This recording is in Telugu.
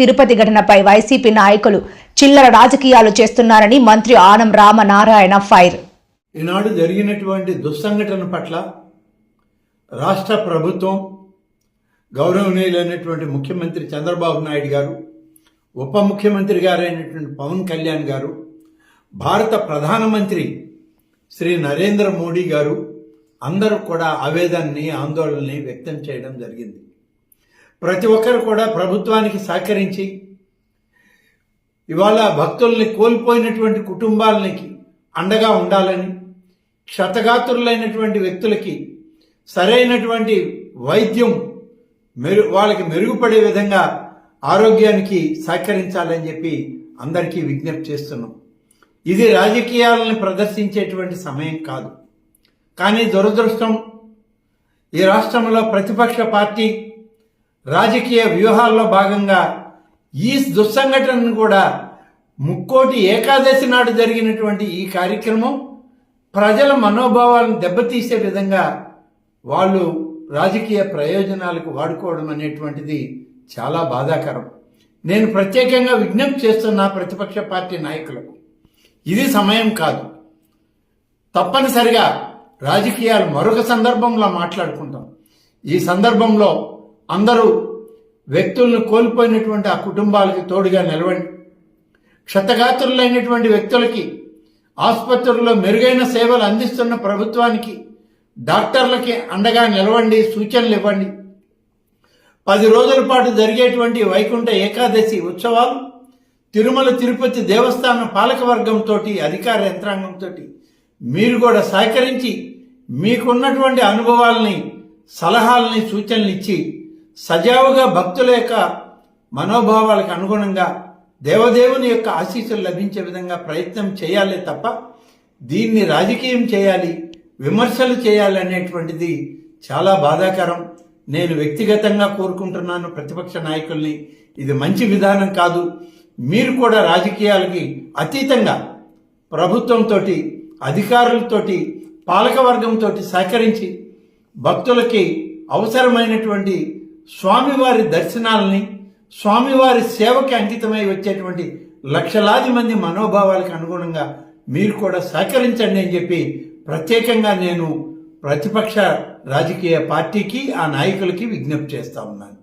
తిరుపతి ఘటనపై వైసీపీ నాయకులు చిల్లర రాజకీయాలు చేస్తున్నారని మంత్రి ఆనం రామనారాయణ ఫైర్. ఈనాడు జరిగినటువంటి దుస్సంఘటన పట్ల రాష్ట్ర ప్రభుత్వం గౌరవనీయులైనటువంటి ముఖ్యమంత్రి చంద్రబాబు నాయుడు గారు ఉప ముఖ్యమంత్రి గారైనటువంటి పవన్ కళ్యాణ్ గారు భారత ప్రధానమంత్రి శ్రీ నరేంద్ర మోడీ గారు అందరూ కూడా ఆవేదనని ఆందోళనని వ్యక్తం చేయడం జరిగింది. ప్రతి ఒక్కరు కూడా ప్రభుత్వానికి సహకరించి ఇవాళ భక్తుల్ని కోల్పోయినటువంటి కుటుంబాలకి అండగా ఉండాలని క్షతగాత్రులైనటువంటి వ్యక్తులకి సరైనటువంటి వైద్యం మెరు వాళ్ళకి మెరుగుపడే విధంగా ఆరోగ్యానికి సహకరించాలని చెప్పి అందరికీ విజ్ఞప్తి చేస్తున్నాం. ఇది రాజకీయాలను ప్రదర్శించేటువంటి సమయం కాదు. కానీ దురదృష్టం ఈ రాష్ట్రంలో ప్రతిపక్ష పార్టీ రాజకీయ వ్యూహాల్లో భాగంగా ఈ దుస్సంఘటనను కూడా ముక్కోటి ఏకాదశి నాడు జరిగినటువంటి ఈ కార్యక్రమం ప్రజల మనోభావాలను దెబ్బతీసే విధంగా వాళ్ళు రాజకీయ ప్రయోజనాలకు వాడుకోవడం అనేటువంటిది చాలా బాధాకరం. నేను ప్రత్యేకంగా విజ్ఞప్తి చేస్తున్న ప్రతిపక్ష పార్టీ నాయకులకు ఇది సమయం కాదు. తప్పనిసరిగా రాజకీయాలు మరొక సందర్భంలో మాట్లాడుకుంటాం ఈ సందర్భంలో అందరూ వ్యక్తులను కోల్పోయినటువంటి ఆ కుటుంబాలకి తోడుగా నిలవండి. క్షతగాత్రులైనటువంటి వ్యక్తులకి ఆసుపత్రుల్లో మెరుగైన సేవలు అందిస్తున్న ప్రభుత్వానికి డాక్టర్లకి అండగా నిలవండి సూచనలు ఇవ్వండి. పది రోజుల పాటు జరిగేటువంటి వైకుంఠ ఏకాదశి ఉత్సవాలు తిరుమల తిరుపతి దేవస్థానం పాలకవర్గంతో అధికార యంత్రాంగంతో మీరు కూడా సహకరించి మీకున్నటువంటి అనుభవాలని సలహాలని సూచనలు ఇచ్చి సజావుగా భక్తుల యొక్క మనోభావాలకు అనుగుణంగా దేవదేవుని యొక్క ఆశీస్సులు లభించే విధంగా ప్రయత్నం చేయాలి తప్ప దీన్ని రాజకీయం చేయాలి విమర్శలు చేయాలి అనేటువంటిది చాలా బాధాకరం. నేను వ్యక్తిగతంగా కోరుకుంటున్నాను ప్రతిపక్ష నాయకుల్ని. ఇది మంచి విధానం కాదు. మీరు కూడా రాజకీయాలకి అతీతంగా ప్రభుత్వంతో అధికారులతోటి పాలకవర్గంతో సహకరించి భక్తులకి అవసరమైనటువంటి స్వామివారి దర్శనాలని స్వామివారి సేవకి అంకితమై వచ్చేటువంటి లక్షలాది మంది మనోభావాలకు అనుగుణంగా మీరు కూడా సహకరించండి అని చెప్పి ప్రత్యేకంగా నేను ప్రతిపక్ష రాజకీయ పార్టీకి ఆ నాయకులకి విజ్ఞప్తి చేస్తా ఉన్నాను.